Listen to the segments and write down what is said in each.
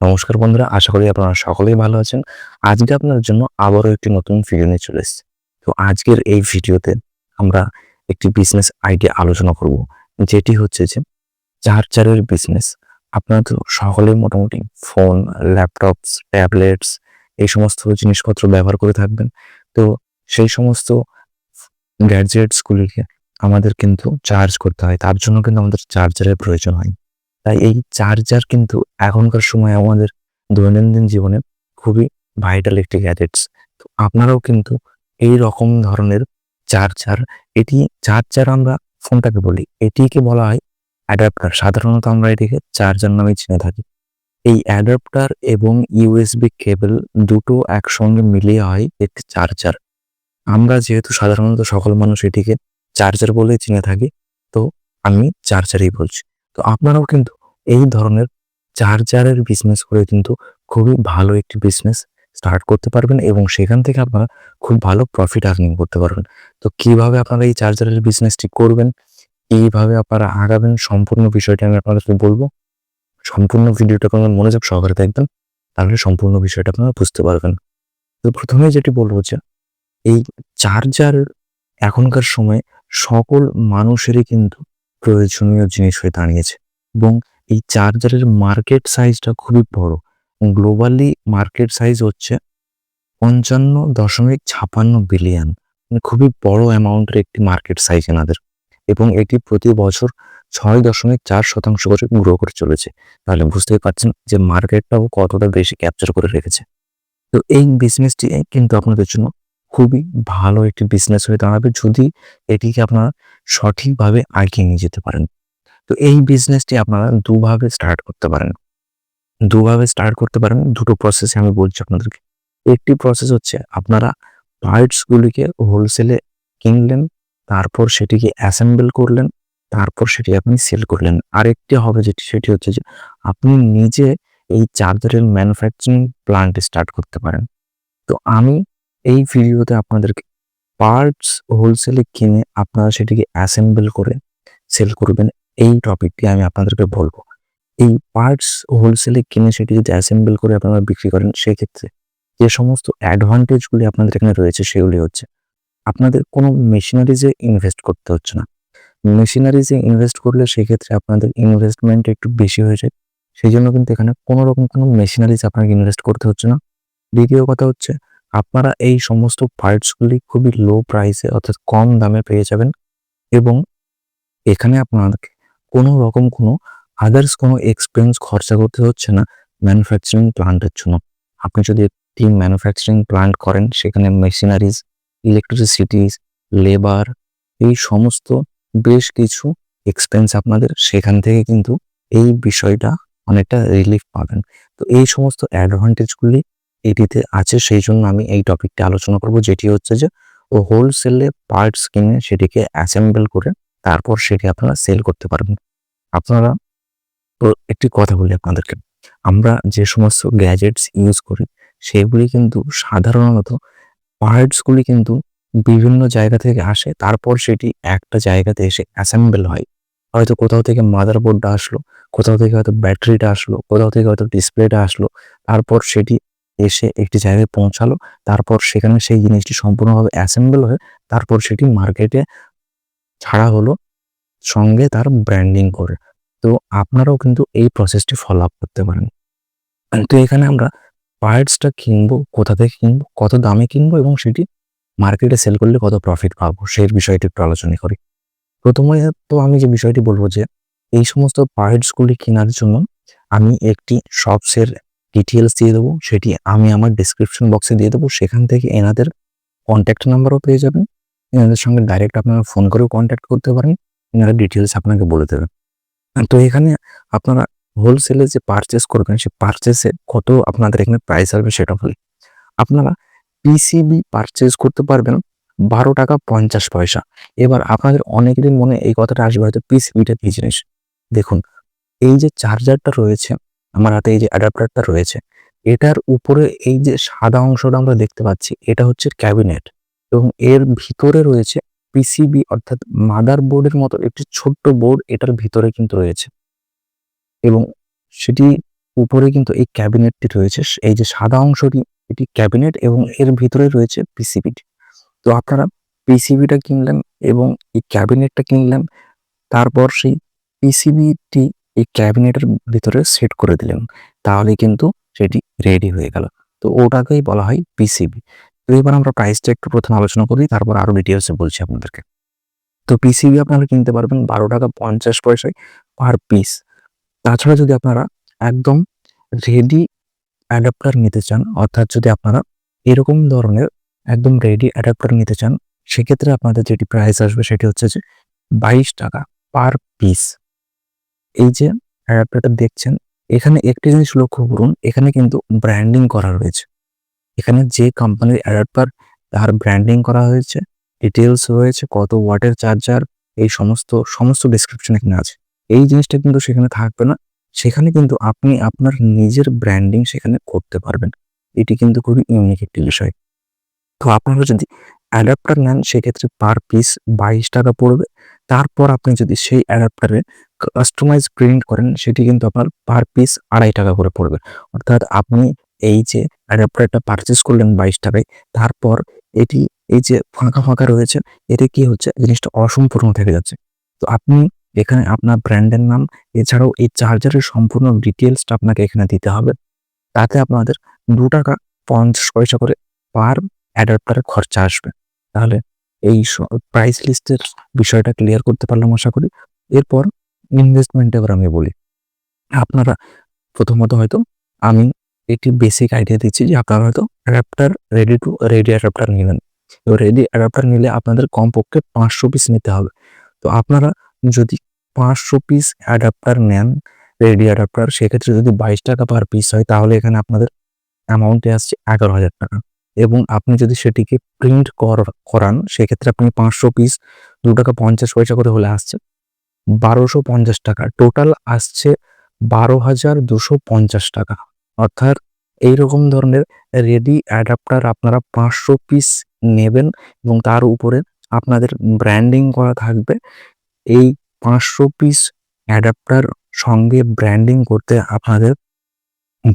নমস্কার বন্ধুরা, আশা করি আপনারা সকলেই ভালো আছেন। আজকে আপনার জন্য আবারও একটি নতুন ভিডিও নিয়ে চলে এসেছি। তো আজকের এই ভিডিওতে আমরা একটি বিজনেস আইডিয়া আলোচনা করব, যেটি হচ্ছে যে চার্জারের বিজনেস আপনারা তো সকলেই মোটামুটি ফোন ল্যাপটপস ট্যাবলেটস এই সমস্ত জিনিসপত্র ব্যবহার করে থাকবেন। তো সেই সমস্ত গ্যাডজেটসগুলিকে আমাদের কিন্তু চার্জ করতে হয়, তার জন্য কিন্তু আমাদের চার্জারের প্রয়োজন হয়। তাই এই চার্জার কিন্তু এখনকার সময় আমাদের দৈনন্দিন জীবনে খুবই ভাইটাল একটি গ্যাজেটস তো আপনারাও কিন্তু এই রকম ধরনের চার্জার এটি চার্জার আমরা ফোনটাকে বলি, এটিকে বলা হয় অ্যাডাপ্টার সাধারণত আমরা এটিকে চার্জার নামে চিনে থাকি। এই অ্যাডাপ্টার এবং ইউএসবি কেবল দুটো একসঙ্গে মিলিয়ে হয় একটি চার্জার আমরা যেহেতু সাধারণত সকল মানুষ এটিকে চার্জার বলেই চিনে থাকি, তো আমি চার্জারই বলছি। তো আপনারাও কিন্তু এই ধরনের চার্জারের বিজনেস করে কিন্তু খুবই ভালো একটি বিজনেস স্টার্ট করতে পারবেন এবং সেখান থেকে আপনারা খুব ভালো প্রফিট আর্নিং করতে পারবেন। তো কীভাবে আপনারা এই চার্জারের বিজনেসটি করবেন? এইভাবে আপনারা আগাবেন? সম্পূর্ণ বিষয়টি আমি আপনাদেরকে বলব। সম্পূর্ণ ভিডিওটা আপনারা মনোযোগ সহকারে দেখবেন, তাহলে সম্পূর্ণ বিষয়টা আপনারা বুঝতে পারবেন। তো প্রথমে যেটি বলব যে, এই চার্জার এখনকার সময় সকল মানুষেরই কিন্তু প্রয়োজনীয় জিনিস হয়ে দাঁড়িয়েছে এবং এই চার্জারের মার্কেট সাইজটা খুবই বড়। গ্লোবালি মার্কেট সাইজ হচ্ছে পঞ্চান্ন দশমিক ছাপান্ন বিলিয়ন। মানে খুবই বড় অ্যামাউন্টের একটি মার্কেট সাইজ এনাদের। এবং এটি প্রতি বছর ছয় দশমিক চার শতাংশ করে গ্রো করে চলেছে। তাহলে বুঝতেই পারছেন যে মার্কেটটাও কতটা বেশি ক্যাপচার করে রেখেছে। তো এই বিজনেসটি কিন্তু আপনাদের জন্য খুবই ভালো একটি বিজনেস হয়ে দাঁড়াবে যদি এটিকে আপনারা সঠিকভাবে এগিয়ে নিয়ে যেতে পারেন। তো এই বিজনেসটি আপনারা দুভাবে স্টার্ট করতে পারেন। দুভাবে স্টার্ট করতে পারেন, দুটো প্রসেসে আমি বলছি আপনাদেরকে। একটি প্রসেস হচ্ছে আপনারা পার্টসগুলিকে হোলসেলে কিনলেন, তারপর সেটিকে অ্যাসেম্বল করলেন, তারপর সেটি আপনি সেল করলেন। আরেকটি হবে যেটি, সেটি হচ্ছে যে আপনি নিজে এই চার্জারের ম্যানুফ্যাকচারিং প্লান্ট স্টার্ট করতে পারেন। তো আমি এই ভিডিওতে আপনাদেরকে পার্টস হোলসেলে কিনে আপনারা সেটিকে অ্যাসেম্বল করে সেল করবেন। এই টপিকটি আমি আপনাদেরকে বলব। এই পার্টস হোলসেলে কিনে সেটি যদি অ্যাসেম্বল করে আপনারা বিক্রি করেন, সেক্ষেত্রে যে সমস্ত অ্যাডভান্টেজগুলি আপনাদের এখানে রয়েছে, সেগুলি হচ্ছে আপনাদের কোনো মেশিনারিজে ইনভেস্ট করতে হচ্ছে না। মেশিনারিজে ইনভেস্ট করলে সেক্ষেত্রে আপনাদের ইনভেস্টমেন্ট একটু বেশি হয়ে যায়। সেই জন্য কিন্তু এখানে কোনো রকম কোনো মেশিনারিজ আপনাকে ইনভেস্ট করতে হচ্ছে না। দ্বিতীয় কথা হচ্ছে, আপনারা এই সমস্ত পার্টসগুলি খুবই লো প্রাইসে অর্থাৎ কম দামে পেয়ে যাবেন এবং এখানে আপনাকে কোনো রকম কোনো আদার্স কোনো এক্সপেন্স খরচা করতে হচ্ছে না ম্যানুফ্যাকচারিং প্লান্টের জন্য। আপনি যদি একটি ম্যানুফ্যাকচারিং প্লান্ট করেন, সেখানে মেশিনারিজ ইলেকট্রিসিটিস লেবার এই সমস্ত বেশ কিছু এক্সপেন্স আপনাদের সেখান থেকে কিন্তু এই বিষয়টা অনেকটা রিলিফ পাবেন। তো এই সমস্ত অ্যাডভান্টেজগুলি এটিতে আছে, সেই জন্য আমি এই টপিকটা আলোচনা করব, যেটি হচ্ছে যে ও হোলসেলে পার্টস কিনে সেটিকে অ্যাসেম্বল করে তারপর সেটি আপনারা সেল করতে পারবেন। আপনারা, তো একটি কথা বলি আপনাদেরকে। আমরা যে সমস্ত গ্যাজেটস ইউজ করি, সেগুলি কিন্তু সাধারণত পার্টসগুলি কিন্তু বিভিন্ন জায়গা থেকে আসে, তারপর সেটি একটা জায়গাতে এসে অ্যাসেম্বল হয়। হয়তো কোথাও থেকে মাদার বোর্ডটা আসলো, কোথাও থেকে হয়তো ব্যাটারিটা আসলো, কোথাও থেকে হয়তো ডিসপ্লেটা আসলো, তারপর সেটি এসে একটি জায়গায় পৌঁছালো, তারপর সেখানে সেই জিনিসটি সম্পূর্ণভাবে অ্যাসেম্বল হয়ে, তারপর সেটি মার্কেটে ছাড়া হলো সঙ্গে তার ব্র্যান্ডিং করে। তো আপনারাও কিন্তু এই প্রসেসটি ফলো আপ করতে পারেন। তো এখানে আমরা পার্টসটা কিনবো, কোথা থেকে কিনবো, কত দামে কিনবো এবং সেটি মার্কেটে সেল করলে কত প্রফিট পাবো, সেই বিষয়টি একটু আলোচনা করি। প্রথমে তো আমি যে বিষয়টি বলব যে, এই সমস্ত পার্টসগুলি কেনার জন্য আমি একটি শপসের ডিটেলস দিয়ে দেবো, সেটি আমি আমার ডিসক্রিপশন বক্সে দিয়ে দেবো, সেখান থেকে এনাদের কন্ট্যাক্ট নাম্বারও পেয়ে যাবেন। এনাদের সঙ্গে ডাইরেক্ট আপনারা ফোন করেও কন্ট্যাক্ট করতে পারেন, এনারা ডিটেলস আপনাকে বলে দেবেন। তো এখানে আপনারা হোলসেলে যে পারচেস করবেন সেই পারচেসে কত আপনাদের এখানে প্রাইস আসবে সেটা বলি। আপনারা পিসিবি পারচেস করতে পারবেন বারো টাকা পঞ্চাশ পয়সা। এবার আপনাদের অনেকেরই মনে এই কথাটা আসবে হয়তো পিসিবিটা কি জিনিস? দেখুন, এই যে চার্জারটা রয়েছে, আমার হাতে এই যে অ্যাডাপ্টারটা রয়েছে, এটার উপরে এই যে সাদা অংশটা আমরা দেখতে পাচ্ছি, এটা হচ্ছে ক্যাবিনেট এবং এর ভিতরে রয়েছে পিসিবি অর্থাৎ মাদার বোর্ডের মতো একটি ছোট্ট বোর্ড এটার ভিতরে কিন্তু রয়েছে। এবং সেটি উপরে কিন্তু এই ক্যাবিনেটটি রয়েছে এই যে সাদা অংশটি, এটি ক্যাবিনেট এবং এর ভিতরে রয়েছে পিসিবিটি তো আপনারা পিসিবিটা কিনলেন এবং এই ক্যাবিনেটটা কিনলেন, তারপর সেই পিসিবিটি এই ক্যাবিনেটের ভিতরে সেট করে দিলেন, তাহলে কিন্তু সেটি রেডি হয়ে গেল। তো ওটাকেই বলা হয় পিসিবি তো এবার আমরা প্রাইসটা একটু প্রথমে আলোচনা করি, তারপর আরও ডিটেলসে বলছি আপনাদেরকে। তো পিসিবি আপনারা কিনতে পারবেন বারো টাকা পঞ্চাশ পয়সায় পার পিস তাছাড়া যদি আপনারা একদম রেডি অ্যাডাপ্টার নিতে চান, অর্থাৎ যদি আপনারা এরকম ধরনের একদম রেডি অ্যাডাপ্টার নিতে চান, সেক্ষেত্রে আপনাদের যেটি প্রাইস আসবে সেটি হচ্ছে যে বাইশ টাকা পার পিস এই যে অ্যাডাপ্টারটা দেখছেন, এখানে একটি জিনিস লক্ষ্য করুন, এখানে কিন্তু ব্র্যান্ডিং করা রয়েছে। এখানে যে কোম্পানির অ্যাডাপ্টার তার ব্র্যান্ডিং করা হয়েছে ডিটেলস রয়েছে, কত ওয়াটের চার্জার এই সমস্ত সমস্ত ডিসক্রিপশন এখানে আছে। এই জিনিসটা কিন্তু সেখানে থাকবে না। সেখানে কিন্তু আপনি আপনার নিজের ব্র্যান্ডিং সেখানে করতে পারবেন। এটি কিন্তু খুবই ইউনিক একটি বিষয়। তো আপনারা যদি অ্যাডাপ্টার নেন, সেক্ষেত্রে পার পিস বাইশ টাকা পড়বে। তারপর আপনি যদি সেই অ্যাডাপ্টারে কাস্টমাইজ প্রিন্ট করেন, সেটি কিন্তু আপনার পার পিস আড়াই টাকা করে পড়বে। অর্থাৎ আপনি এই যে অ্যাডাপ্টারটা পারচেস করলেন বাইশ টাকায়, তারপর এটি, এই যে ফাঁকা ফাঁকা রয়েছে, এতে কি হচ্ছে? জিনিসটা অসম্পূর্ণ থেকে যাচ্ছে। তো আপনি এখানে আপনার ব্র্যান্ডের নাম, এছাড়াও এই চার্জারের সম্পূর্ণ ডিটেলসটা আপনাকে এখানে দিতে হবে। তাতে আপনাদের দু টাকা পঞ্চাশ পয়সা করে পার অ্যাডাপ্টারের খরচা আসবে। তাহলে এই প্রাইস লিস্টের বিষয়টা ক্লিয়ার করতে পারলাম আশা করি। এরপর ইনভেস্টমেন্ট এবার আমি বলি। আপনারা প্রথমত হয়তো আমি একটি বেসিক আইডিয়া দিচ্ছি যে আপনারা হয়তো adapter ready to ready adapter নিলেন এবার রেডি অ্যাডাপ্টার নিলে আপনাদের কমপক্ষে পাঁচশো পিস নিতে হবে। তো আপনারা যদি পাঁচশো পিস অ্যাডাপ্টার নেন রেডি অ্যাডাপ্টার সেক্ষেত্রে যদি বাইশ টাকা পার পিস হয়, তাহলে এখানে আপনাদের অ্যামাউন্টে আসছে এগারো হাজার টাকা। এবং আপনি যদি সেটিকে প্রিন্ট করান, সেক্ষেত্রে আপনি পাঁচশো পিস দু টাকা পঞ্চাশ পয়সা করে হলে আসছে বারোশো পঞ্চাশ টাকা। টোটাল আসছে বারো হাজার দুশো পঞ্চাশ টাকা। অর্থাৎ এইরকম ধরনের রেডি অ্যাডাপ্টার আপনারা পাঁচশো পিস নেবেন এবং তার উপরে আপনাদের ব্র্যান্ডিং করা থাকবে। এই পাঁচশো পিস অ্যাডাপ্টার সঙ্গে ব্র্যান্ডিং করতে আপনাদের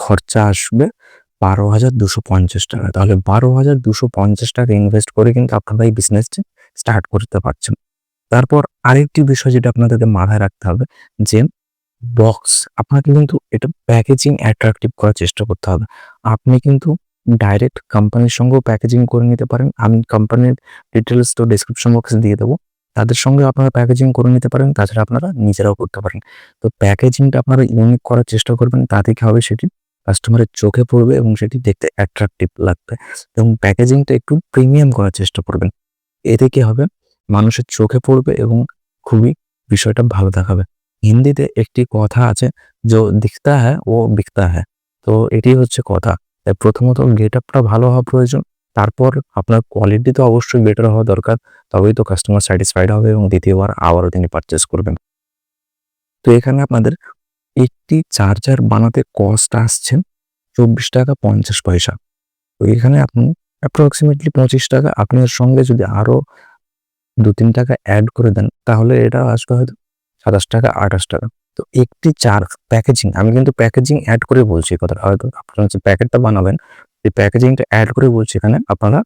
খরচা আসবে বারো হাজার দুশো পঞ্চাশ টাকা। তাহলে বারো হাজার দুশো পঞ্চাশ টাকা ইনভেস্ট করে কিন্তু আপনারা এই বিজনেসটি স্টার্ট করতে পারছেন। তারপর আরেকটি বিষয় যেটা আপনাদেরকে মাথায় রাখতে হবে, যে বক্স আপনাকে কিন্তু এটা প্যাকেজিং অ্যাট্রাকটিভ করার চেষ্টা করতে হবে। আপনি কিন্তু ডাইরেক্ট কোম্পানির সঙ্গেও প্যাকেজিং করে নিতে পারেন। আমি কোম্পানির ডিটেলস তো ডিসক্রিপশন বক্সে দিয়ে দেবো। তাদের সঙ্গে আপনারা প্যাকেজিং করে নিতে পারেন, তাছাড়া আপনারা নিজেরাও করতে পারেন। তো প্যাকেজিংটা আপনারা ইউনিক করার চেষ্টা করবেন তাতে কি হবে সেটি কাস্টমারের চোখে পড়বে এবং সেটি দেখতে অ্যাট্রাকটিভ লাগবে। এবং প্যাকেজিংটা একটু প্রিমিয়াম করার চেষ্টা করবেন। এতে কি হবে? মানুষের চোখে পড়বে এবং খুবই বিষয়টা ভালো দেখাবে। হিন্দিতে একটি কথা আছে, যে দিখতা হ্যাঁ ও বিকতা হ্যাঁ তো এটি হচ্ছে কথা। তাই প্রথমত গেট আপটা ভালো হওয়া প্রয়োজন। তারপর আপনার কোয়ালিটি তো অবশ্যই বেটার হওয়া দরকার, তবেই তো কাস্টমার স্যাটিসফাইড হবে এবং দ্বিতীয়বার আবারও তিনি পারচেস করবেন। তো এখানে আপনাদের একটি চার্জার বানাতে কস্ট আসছে চব্বিশ টাকা পঞ্চাশ পয়সা। তো এখানে আপনি অ্যাপ্রক্সিমেটলি পঁচিশ টাকা। আপনার সঙ্গে যদি আরও দু তিন টাকা অ্যাড করে দেন, তাহলে এটা আসবে হয়তো সাতাশ টাকা, আঠাশ টাকা। তো একটি চার প্যাকেজিং আমি কিন্তু প্যাকেজিং অ্যাড করে বলছি কথাটা। হয়তো আপনারা যে প্যাকেটটা বানাবেন সেই প্যাকেজিংটা অ্যাড করে বলছি এখানে আপনারা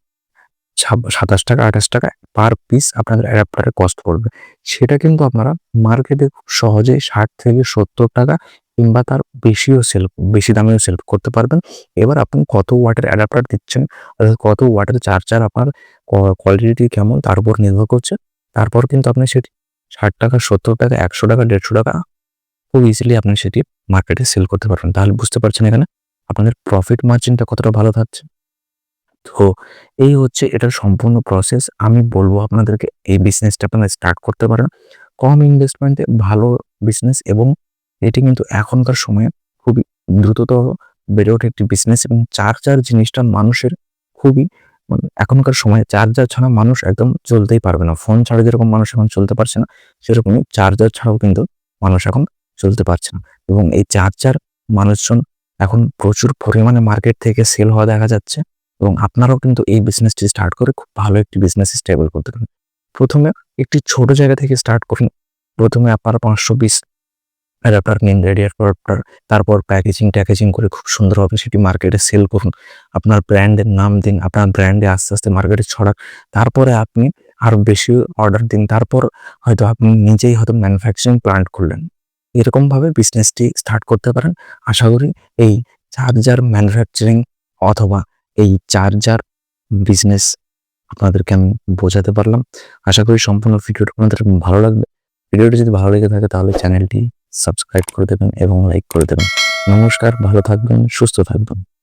সাতাশ টাকা, আঠাশ টাকা পার পিস আপনাদের অ্যাডাপ্টারের কস্ট পড়বে। সেটা কিন্তু আপনারা মার্কেটে খুব সহজেই ষাট থেকে সত্তর টাকা কিংবা তার বেশিও সেল বেশি দামেও সেল করতে পারবেন। এবার আপনি কত ওয়াটের অ্যাডাপ্টার দিচ্ছেন, অর্থাৎ কত ওয়াটের চার্জার আপনার কোয়ালিটি কেমন, তার উপর নির্ভর করছে। তারপর কিন্তু আপনি সেটি ষাট টাকা, সত্তর টাকা, একশো টাকা, দেড়শো টাকা খুব ইজিলি আপনি সেটি মার্কেটে সেল করতে পারবেন। তাহলে বুঝতে পারছেন এখানে আপনাদের প্রফিট মার্জিনটা কতটা ভালো থাকছে। তো এই হচ্ছে এটার সম্পূর্ণ প্রসেস আমি বলব আপনাদেরকে এই বিজনেসটা আপনারা স্টার্ট করতে পারেন। কম ইনভেস্টমেন্টে ভালো বিজনেস এবং এটি কিন্তু এখনকার সময়ে খুবই দ্রুততর বেড়ে ওঠে একটি বিজনেস এবং চার্জার জিনিসটা মানুষের খুবই এখনকার সময়ে চার্জার ছাড়া মানুষ একদম চলতেই পারবে না। ফোন ছাড়া যেরকম মানুষ এখন চলতে পারছে না, সেরকমই চার্জার ছাড়াও কিন্তু মানুষ এখন চলতে পারছে না। এবং এই চার্জার মানুষজন এখন প্রচুর পরিমাণে মার্কেট থেকে সেল হওয়া দেখা যাচ্ছে এবং আপনারাও কিন্তু এই বিজনেসটি স্টার্ট করে খুব ভালো একটি বিজনেস স্টেবল করতে পারেন। প্রথমে একটি ছোট জায়গা থেকে স্টার্ট করুন। প্রথমে আপনারা পাঁচশো পিস অ্যাডাপ্টার নিন রেডিয়েটর অ্যাডাপ্টার তারপর প্যাকেজিং ট্যাকেজিং করে খুব সুন্দরভাবে সেটি মার্কেটে সেল করুন। আপনার ব্র্যান্ডের নাম দিন, আপনার ব্র্যান্ডে আস্তে আস্তে মার্কেটে ছড়াক। তারপরে আপনি আরও বেশি অর্ডার দিন, তারপর হয়তো আপনি নিজেই হয়তো ম্যানুফ্যাকচারিং প্ল্যান্ট করলেন এরকমভাবে বিজনেসটি স্টার্ট করতে পারেন। আশা করি এই চার্জার ম্যানুফ্যাকচারিং অথবা এই চার্জার বিজনেস আপনাদেরকে আমি বোঝাতে পারলাম। আশা করি সম্পূর্ণ ভিডিওটা আপনাদের ভালো লাগবে। ভিডিওটি যদি ভালো লেগে থাকে তাহলে চ্যানেলটি সাবস্ক্রাইব করে দেবেন এবং লাইক করে দেবেন। নমস্কার ভালো থাকবেন সুস্থ থাকবেন।